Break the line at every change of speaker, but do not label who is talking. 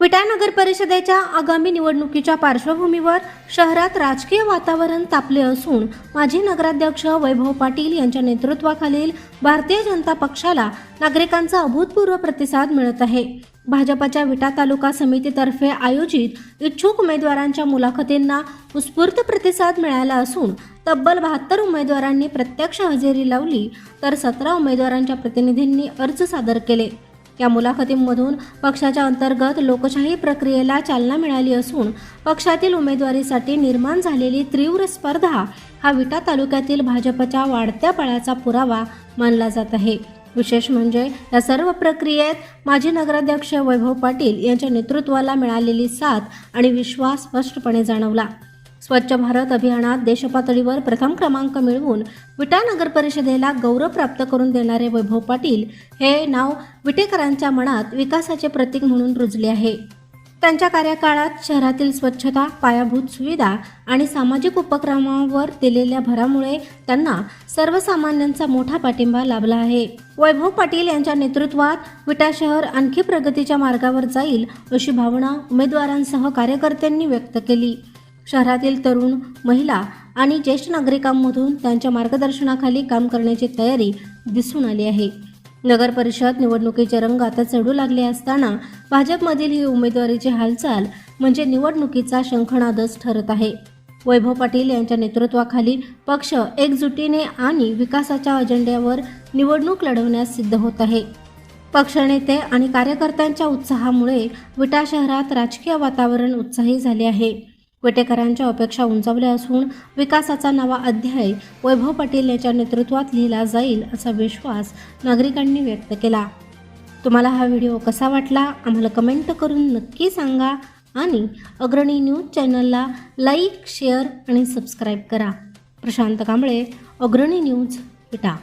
विटा नगर परिषदेच्या आगामी निवडणुकीच्या पार्श्वभूमीवर शहरात राजकीय वातावरण तापले असून माजी नगराध्यक्ष वैभव पाटील यांच्या नेतृत्वाखालील भारतीय जनता पक्षाला नागरिकांचा अभूतपूर्व प्रतिसाद मिळत आहे. भाजपच्या विटा तालुका समितीतर्फे आयोजित इच्छुक उमेदवारांच्या मुलाखतींना उत्स्फूर्त प्रतिसाद मिळाला असून तब्बल बहात्तर उमेदवारांनी प्रत्यक्ष हजेरी लावली तर सतरा उमेदवारांच्या प्रतिनिधींनी अर्ज सादर केले. या मुलाखतींमधून पक्षाच्या अंतर्गत लोकशाही प्रक्रियेला चालना मिळाली असून पक्षातील उमेदवारीसाठी निर्माण झालेली तीव्र स्पर्धा हा विटा तालुक्यातील भाजपच्या वाढत्या पळाचा पुरावा मानला जात आहे. विशेष म्हणजे या सर्व प्रक्रियेत माजी नगराध्यक्ष वैभव पाटील यांच्या नेतृत्वाला मिळालेली साथ आणि विश्वास स्पष्टपणे जाणवला. स्वच्छ भारत अभियानात देशपातळीवर प्रथम क्रमांक मिळवून विटा नगर परिषदेला गौरव प्राप्त करून देणारे वैभव पाटील हे नाव विटेकरांच्या मनात विकासाचे प्रतीक म्हणून रुजले आहे. त्यांच्या कार्यकाळात शहरातील स्वच्छता पायाभूत सुविधा आणि सामाजिक उपक्रमावर दिलेल्या भरामुळे त्यांना सर्वसामान्यांचा मोठा पाठिंबा लाभला आहे. वैभव पाटील यांच्या नेतृत्वात विटा शहर आणखी प्रगतीच्या मार्गावर जाईल अशी भावना उमेदवारांसह कार्यकर्त्यांनी व्यक्त केली. शहरातील तरुण महिला आणि ज्येष्ठ नागरिकांमधून त्यांच्या मार्गदर्शनाखाली काम करण्याची तयारी दिसून आली आहे. नगर परिषद निवडणुकीचे रंग आता चढू लागले असताना भाजपमधील ही उमेदवारीची हालचाल म्हणजे निवडणुकीचा शंखनादच ठरत आहे. वैभव पाटील यांच्या नेतृत्वाखाली पक्ष एकजुटीने आणि विकासाच्या अजेंड्यावर निवडणूक लढवण्यास सिद्ध होत आहे. पक्षनेते आणि कार्यकर्त्यांच्या उत्साहामुळे विटा शहरात राजकीय वातावरण उत्साही झाले आहे. विटेकरांच्या अपेक्षा उंचावल्या असून विकासाचा नवा अध्याय वैभव पाटील यांच्या नेतृत्वात लिहिला जाईल असा विश्वास नागरिकांनी व्यक्त केला. तुम्हाला हा व्हिडिओ कसा वाटला? आम्हाला कमेंट करून नक्की सांगा आणि अग्रणी न्यूज चॅनलला लाईक शेअर आणि सबस्क्राईब करा. प्रशांत कांबळे अग्रणी न्यूज विटा.